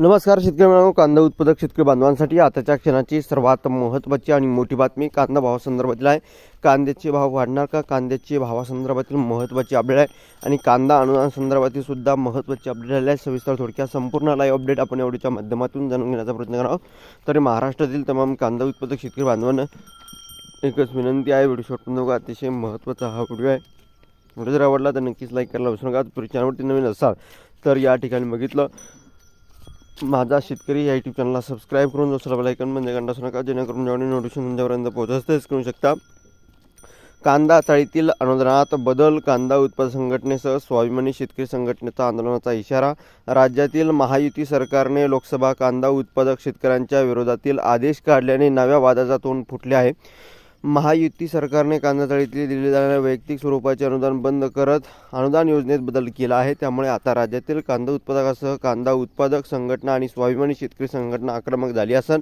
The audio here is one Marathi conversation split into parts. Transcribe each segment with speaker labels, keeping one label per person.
Speaker 1: नमस्कार शेतकरी मित्रांनो कांदा उत्पादक शेतकरी बांधवांसाठी आताच्या क्षणाची सर्वात महत्त्वाची आणि मोठी बातमी कांदा भावासंदर्भातील आहे. कांद्याचे भाव वाढणार का? कांद्याचे भावासंदर्भातील महत्त्वाची अपडेट आहे. आणि कांदा अनुदान संदर्भातील सुद्धा महत्त्वाची अपडेट आली आहे. सविस्तर थोडक्यात संपूर्ण लाईव्ह अपडेट आपण एवढीच्या माध्यमातून जाणून घेण्याचा प्रयत्न करावा तरी महाराष्ट्रातील तमाम कांदा उत्पादक शेतकरी बांधवांना एकच विनंती आहे. व्हिडिओ शॉट नका अतिशय महत्त्वाचा हा व्हिडिओ आहे. व्हिडिओ जर आवडला तर नक्कीच लाईक करायला विसरू नका. पुढे चॅनलवरती नवीन असाल तर या ठिकाणी बघितलं. माझा शेतकरी या यूट्यूब चॅनलला सबस्क्राईब करून दुसरा बेलायकन म्हणजे घंटा असू नका जेणेकरून जेवढे नोटिफिकेशन तुमच्यापर्यंत पोहोचतेच करू शकता. कांदा चाळीतील अनुदानात बदल कांदा उत्पादक संघटनेसह स्वाभिमानी शेतकरी संघटनेचा आंदोलनाचा इशारा राज्यातील महायुती सरकारने लोकसभा कांदा उत्पादक शेतकऱ्यांच्या विरोधातील आदेश काढल्याने नव्या वादाचा तोंड फुटले आहे. महायुती सरकारने कांदा दिले जाणाऱ्या वैयक्तिक स्वरूपाचे अनुदान बंद करत अनुदान योजनेत बदल केला आहे. त्यामुळे आता राज्यातील कांदा उत्पादकासह कांदा उत्पादक संघटना आणि स्वाभिमानी शेतकरी संघटना आक्रमक झाली असन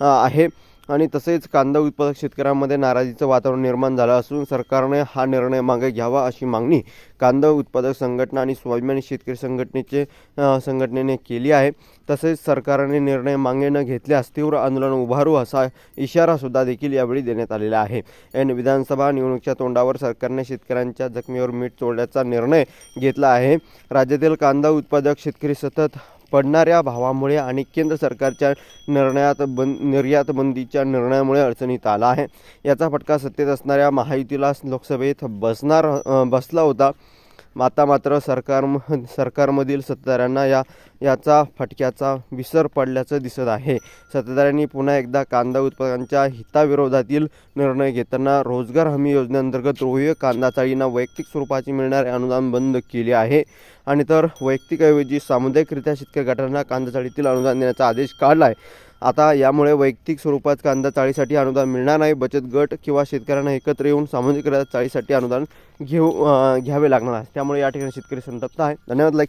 Speaker 1: आहे. आणि तसेच कांदा उत्पादक शेतकऱ्यांमध्ये नाराजीचं वातावरण निर्माण झालं असून सरकारने हा निर्णय मागे घ्यावा अशी मागणी कांदा उत्पादक संघटना आणि स्वाभिमानी शेतकरी संघटनेचे संघटनेने केली आहे. तसेच सरकारने निर्णय मागे न घेतल्यास तीव्र आंदोलन उभारू असा इशारासुद्धा देखील यावेळी देण्यात आलेला आहे. एन विधानसभा निवडणुकीच्या तोंडावर सरकारने शेतकऱ्यांच्या जखमीवर मीठ चोळण्याचा निर्णय घेतला आहे. राज्यातील कांदा उत्पादक शेतकरी सतत पडणाऱ्या भावामुळे आणि केंद्र सरकारच्या निर्णयात बंद निर्यातबंदीच्या निर्णयामुळे अडचणीत आला आहे. याचा फटका सत्तेत असणाऱ्या महायुतीला लोकसभेत बसणार बसला होता. आता मात्र सरकार सरकारमधील सत्ताधाऱ्यांना या याचा फटक्याचा विसर पडल्याचं दिसत आहे. सत्ताधाऱ्यांनी पुन्हा एकदा कांदा उत्पादकांच्या हिताविरोधातील निर्णय घेताना रोजगार हमी योजनेअंतर्गत रोह्य कांदा चाळींना वैयक्तिक स्वरूपाची मिळणारे अनुदान बंद केले आहे. आणि तर वैयक्तिकऐवजी सामुदायिकरित्या शेतकरी गटांना कांदा चाळीतील अनुदान देण्याचा आदेश काढला आहे आता यामुळे वैयक्तिक स्वरूपात कांदा चाळीसाठी अनुदान मिळणार नाही बचत गट किंवा शेतकऱ्यांना एकत्र येऊन सामाजिक चाळीसाठी अनुदान घेऊ घ्यावे लागणार आहे. त्यामुळे या ठिकाणी शेतकरी संतप्त आहे. धन्यवाद. लाईक